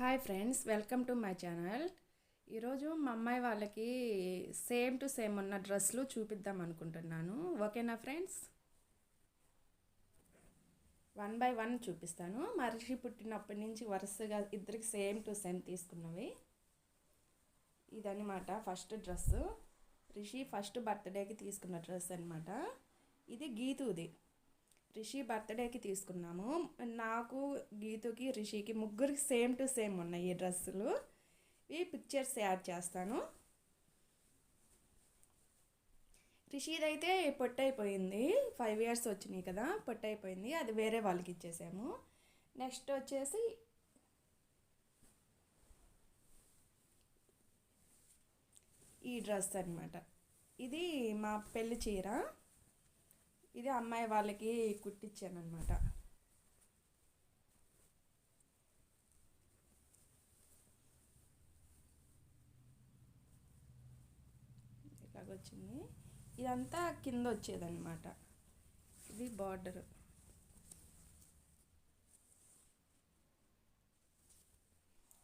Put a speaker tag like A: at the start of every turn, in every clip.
A: Hi friends welcome to my channel ఈరోజు మా అమ్మాయి వాళ్ళకి సేమ్ టు సేమ్ ఉన్న డ్రెస్సులు చూపిద్దాం అనుకుంటున్నాను. ఓకేనా ఫ్రెండ్స్ వన్ బై వన్ చూపిస్తాను. మనిషి పుట్టినప్పటి నుంచి వరుసగా ఇద్దరికి సేమ్ టు సేమ్ తీసుకున్నవి. ఇదన్నమాట ఫస్ట్ డ్రెస్ రిషి ఫస్ట్ బర్త్డేకి తీసుకున్న డ్రెస్ అనమాట ఇది గీతుది. రిషి బర్త్డేకి తీసుకున్నాము. నాకు గీతుకి రిషికి ముగ్గురికి సేమ్ టు సేమ్ ఉన్నాయి ఈ డ్రెస్సులు. ఈ పిక్చర్స్ యాడ్ చేస్తాను. రిషిదైతే అయితే పొట్టయిపోయింది ఫైవ్ ఇయర్స్ వచ్చినాయి కదా పొట్టయిపోయింది అది వేరే వాళ్ళకి ఇచ్చేసాము. నెక్స్ట్ వచ్చేసి ఈ డ్రెస్ అనమాట ఇది మా పెళ్ళి చీర. ఇది అమ్మాయి వాళ్ళకి కుట్టించాను అనమాట ఇలాగొచ్చింది. ఇదంతా కింద వచ్చేదన్నమాట ఇది బార్డర్.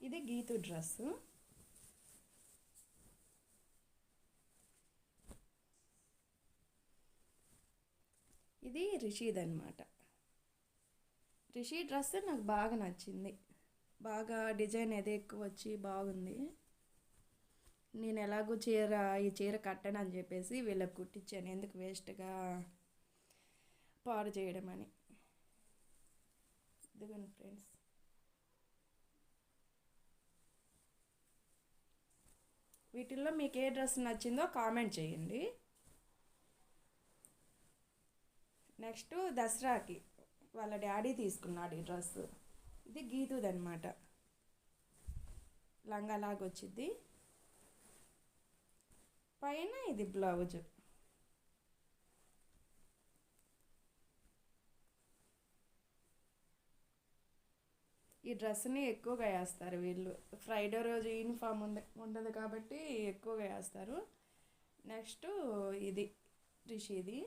A: ఇది గీతు డ్రెస్సు. ఇది రిషీద్ అనమాట రిషి డ్రెస్ నాకు బాగా నచ్చింది. బాగా డిజైన్ ఏదో ఎక్కువ వచ్చి బాగుంది. నేను ఎలాగో చీర ఈ చీర కట్టను అని చెప్పేసి వీళ్ళకి కుట్టించాను. ఎందుకు వేస్ట్గా పాడు చేయడం అని. ఇదిగోండి ఫ్రెండ్స్. వీటిల్లో మీకు ఏ డ్రెస్ నచ్చిందో కామెంట్ చేయండి. నెక్స్ట్ దసరాకి వాళ్ళ డాడీ తీసుకున్నాడు ఈ డ్రెస్. ఇది గీతుది అనమాట లంగాలాగా వచ్చింది పైన ఇది బ్లౌజ్. ఈ డ్రెస్ని ఎక్కువగా వేస్తారు వీళ్ళు. ఫ్రైడే రోజు యూనిఫామ్ ఉంది ఉండదు కాబట్టి ఎక్కువగా వేస్తారు. నెక్స్ట్ ఇది రిషిది.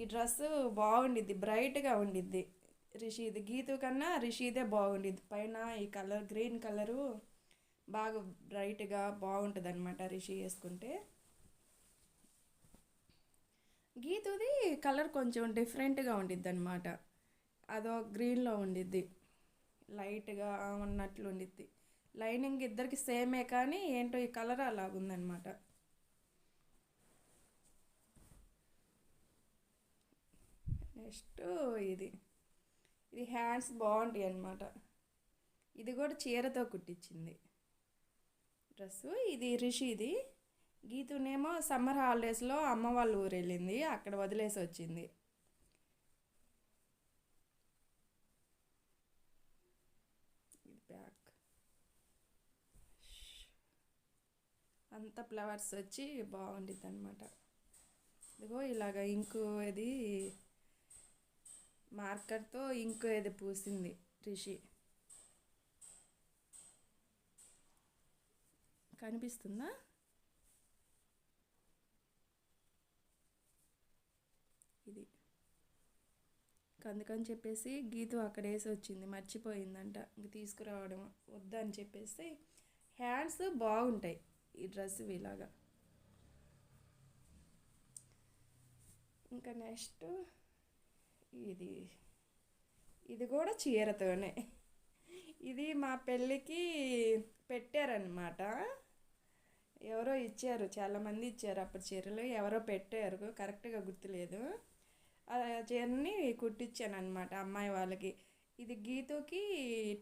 A: ఈ డ్రెస్ బాగుండిద్ది బ్రైట్గా ఉండిద్ది. రిషిది గీతు కన్నా రిషిదే బాగుండిద్ది. పైన ఈ కలర్ గ్రీన్ కలరు బాగా బ్రైట్గా బాగుంటుంది అనమాట రిషి వేసుకుంటే. గీతుది కలర్ కొంచెం డిఫరెంట్గా ఉండిద్ది అనమాట అదో గ్రీన్లో ఉండిద్ది. లైట్గా ఉన్నట్లు ఉండిద్ది. లైనింగ్ ఇద్దరికి సేమే కానీ ఏంటో ఈ కలర్ అలాగుందనమాట నెక్స్ట్ ఇది. ఇది హ్యాండ్స్ బాగుంటాయి అన్నమాట. ఇది కూడా చీరతో కుట్టించింది. డ్రెస్సు ఇది రిషిది. గీతునేమో సమ్మర్ హాలిడేస్లో అమ్మ వాళ్ళ ఊరు వెళ్ళింది అక్కడ వదిలేసి వచ్చింది. ఇది బ్యాక్ అంత ఫ్లవర్స్ వచ్చి బాగుండిద్ది అనమాట ఇదిగో ఇలాగ ఇంకు ఇది మార్కర్తో ఇంకు ఏది పూసింది రిషి. కనిపిస్తుందా? ఇది. అందుకని చెప్పేసి గీతు అక్కడేసి వచ్చింది. మర్చిపోయిందంట. ఇంక తీసుకురావడం వద్దని చెప్పేసి హ్యాండ్స్ బాగుంటాయి ఈ డ్రెస్ ఇలాగా ఇంకా నెక్స్ట్ ఇది ఇది కూడా చీరతోనే. ఇది మా పెళ్ళికి పెట్టారనమాట ఎవరో ఇచ్చారు చాలామంది ఇచ్చారు అప్పుడు చీరలు ఎవరో పెట్టారు కరెక్ట్గా గుర్తులేదు. ఆ చీరని కుట్టించాను అనమాట అమ్మాయి వాళ్ళకి. ఇది గీతుకి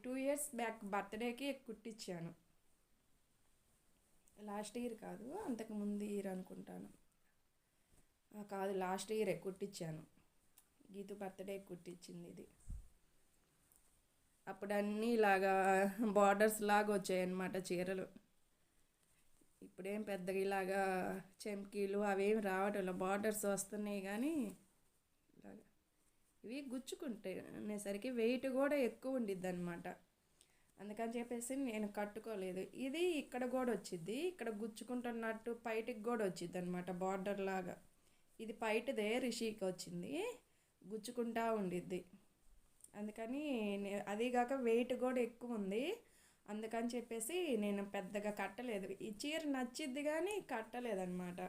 A: టూ ఇయర్స్ బ్యాక్ బర్త్డేకి కుట్టించాను. లాస్ట్ ఇయర్ కాదు అంతకు ముందు ఇయర్ అనుకుంటాను. కాదు లాస్ట్ ఇయరే కుట్టించాను. గీతు బర్త్డే కుట్టించింది ఇది. అప్పుడు అన్నీ ఇలాగా బార్డర్స్ లాగా వచ్చాయన్నమాట చీరలు. ఇప్పుడేం పెద్దగా ఇలాగా చెంకీలు అవేమి రావటం బార్డర్స్ వస్తున్నాయి కానీ ఇలాగా. ఇవి గుచ్చుకుంటేసరికి వెయిట్ కూడా ఎక్కువ ఉండిద్ది అనమాట అందుకని చెప్పేసి నేను కట్టుకోలేదు. ఇది ఇక్కడ కూడా వచ్చింది ఇక్కడ గుచ్చుకుంటున్నట్టు పైటికి కూడా వచ్చింది అనమాట బార్డర్ లాగా. ఇది పైటదే రిషికి వచ్చింది. గుచ్చుకుంటా ఉండిద్ది. అందుకని నే- అదీగాక వెయిట్ కూడా ఎక్కువ ఉంది. అందుకని చెప్పేసి నేను పెద్దగా కట్టలేదు. ఈ చీర నచ్చిద్ది కానీ కట్టలేదన్నమాట.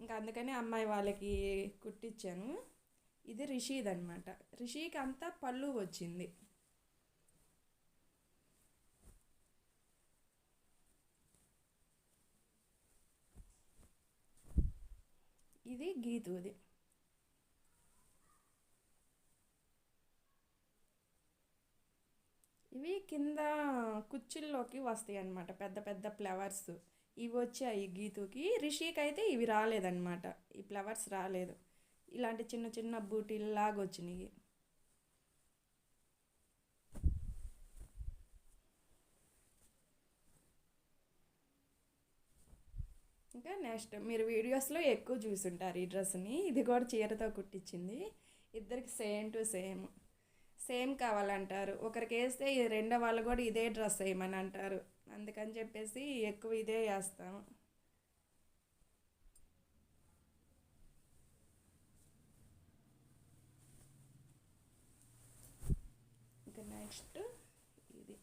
A: ఇంకా అందుకని అమ్మాయి వాళ్ళకి కుట్టించాను ఇది రిషీద్ అనమాట రిషికి అంతా పళ్ళు వచ్చింది. ఇది గీతుది. ఇవి కింద కుర్చీల్లోకి వస్తాయి అన్నమాట పెద్ద పెద్ద ఫ్లవర్స్. ఇవి వచ్చాయి గీతుకి. రిషికి అయితే ఇవి రాలేదన్నమాట. ఈ ఫ్లవర్స్ రాలేదు. ఇలాంటి చిన్న చిన్న బూటీల్లాగా వచ్చినాయి. ఇంకా నెక్స్ట్ మీరు వీడియోస్లో ఎక్కువ చూసుంటారు ఈ డ్రెస్ని ఇది కూడా చీరతో కుట్టించింది. ఇద్దరికి సేమ్ టు సేమ్. సేమ్ కావాలంటారు. ఒకరికి వేస్తే రెండో వాళ్ళు కూడా ఇదే డ్రెస్ వేయమని అంటారు. అందుకని చెప్పేసి ఎక్కువ ఇదే వేస్తాం. ఇంకా నెక్స్ట్ ఇది.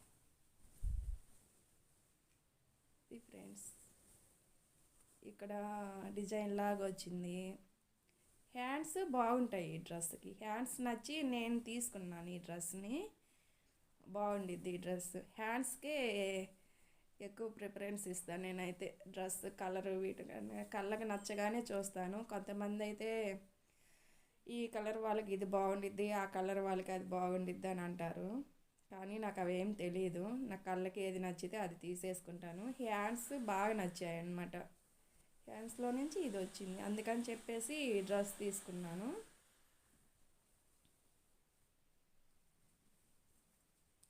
A: ఇది ఫ్రెండ్స్. ఇక్కడ డిజైన్ లాగా వచ్చింది. హ్యాండ్స్ బాగుంటాయి ఈ డ్రెస్కి హ్యాండ్స్ నచ్చి నేను తీసుకున్నాను ఈ డ్రెస్ని బాగుండిద్ది ఈ డ్రెస్ హ్యాండ్స్కే ఎక్కువ ప్రిఫరెన్స్ ఇస్తాను నేనైతే. డ్రెస్ కలర్ వీటి కళ్ళకి నచ్చగానే చూస్తాను. కొంతమంది అయితే ఈ కలర్ వాళ్ళకి ఇది బాగుండిద్ది ఆ కలర్ వాళ్ళకి అది బాగుండిద్ది అని అంటారు. కానీ నాకు అవేం తెలియదు నా కళ్ళకి ఏది నచ్చితే అది తీసేసుకుంటాను. హ్యాండ్స్ బాగా నచ్చాయి అన్నమాట హ్యాండ్స్లో నుంచి ఇది వచ్చింది. అందుకని చెప్పేసి డ్రెస్ తీసుకున్నాను.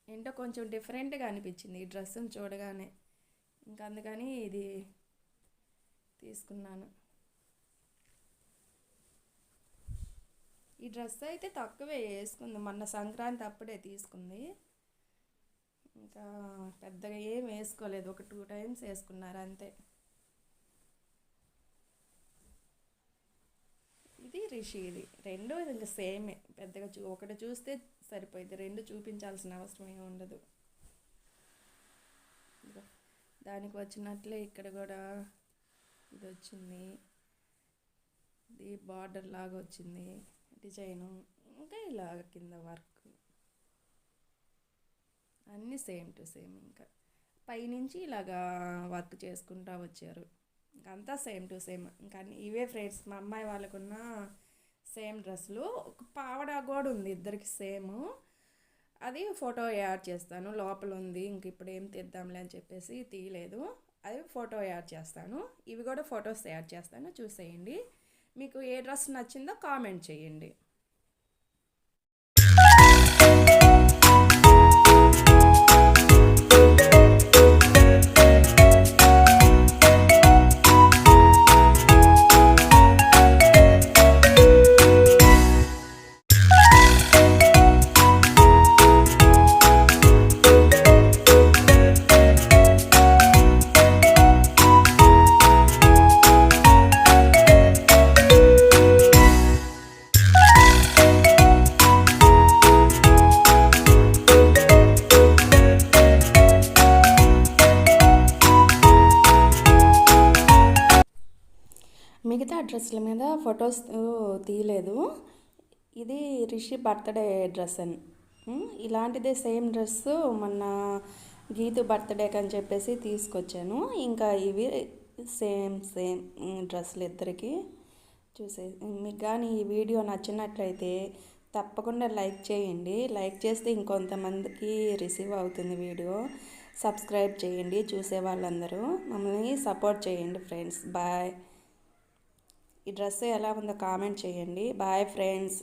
A: ఏంటో కొంచెం డిఫరెంట్గా అనిపించింది ఈ డ్రెస్సుని చూడగానే. ఇంకా అందుకని ఇది తీసుకున్నాను. ఈ డ్రెస్ అయితే తక్కువే వేసుకుంది. మొన్న సంక్రాంతి అప్పుడే తీసుకుంది. ఇంకా పెద్దగా ఏం వేసుకోలేదు. ఒక టూ టైమ్స్ వేసుకున్నారు అంతే. ఇది రిషి ఇది రెండు ఇంకా సేమే. పెద్దగా చూ ఒకటి చూస్తే సరిపోయింది రెండు చూపించాల్సిన అవసరం ఏమి ఉండదు. దానికి వచ్చినట్లే ఇక్కడ కూడా ఇది వచ్చింది ఇది బార్డర్ లాగా వచ్చింది. డిజైను ఇంకా ఇలా కింద వర్క్. అన్నీ సేమ్ టు సేమ్ ఇంకా. పైనుంచి ఇలాగా వర్క్ చేసుకుంటా వచ్చారు. అంతా సేమ్ టు సేమ్. ఇంకా ఇవే ఫ్రెండ్స్ మా అమ్మాయి వాళ్ళకున్న సేమ్ డ్రెస్సులు. ఒక పావడ కూడా ఉంది ఇద్దరికి సేమ్. అది ఫోటో యాడ్ చేస్తాను. లోపల ఉంది ఇంక ఇప్పుడు ఏం తీద్దాంలే అని చెప్పేసి తీయలేదు. అది ఫోటో యాడ్ చేస్తాను. ఇవి కూడా ఫొటోస్ యాడ్ చేస్తాను. చూసేయండి. మీకు ఏ డ్రెస్ నచ్చిందో కామెంట్ చేయండి. ఫొటోస్ తీయలేదు. ఇది రిషి బర్త్డే డ్రెస్ అని. ఇలాంటిదే సేమ్ డ్రెస్ మొన్న గీతు బర్త్డేకి అని చెప్పేసి తీసుకొచ్చాను. ఇంకా ఇవి సేమ్ సేమ్ డ్రెస్సులు ఇద్దరికి చూసే మీకు కానీ ఈ వీడియో నచ్చినట్లయితే తప్పకుండా లైక్ చేయండి. లైక్ చేస్తే ఇంకొంతమందికి రిసీవ్ అవుతుంది వీడియో. సబ్స్క్రైబ్ చేయండి చూసే వాళ్ళందరూ మమ్మల్ని సపోర్ట్ చేయండి ఫ్రెండ్స్. బాయ్. ఈ డ్రెస్ ఎలా ఉందో కామెంట్ చేయండి. Bye friends.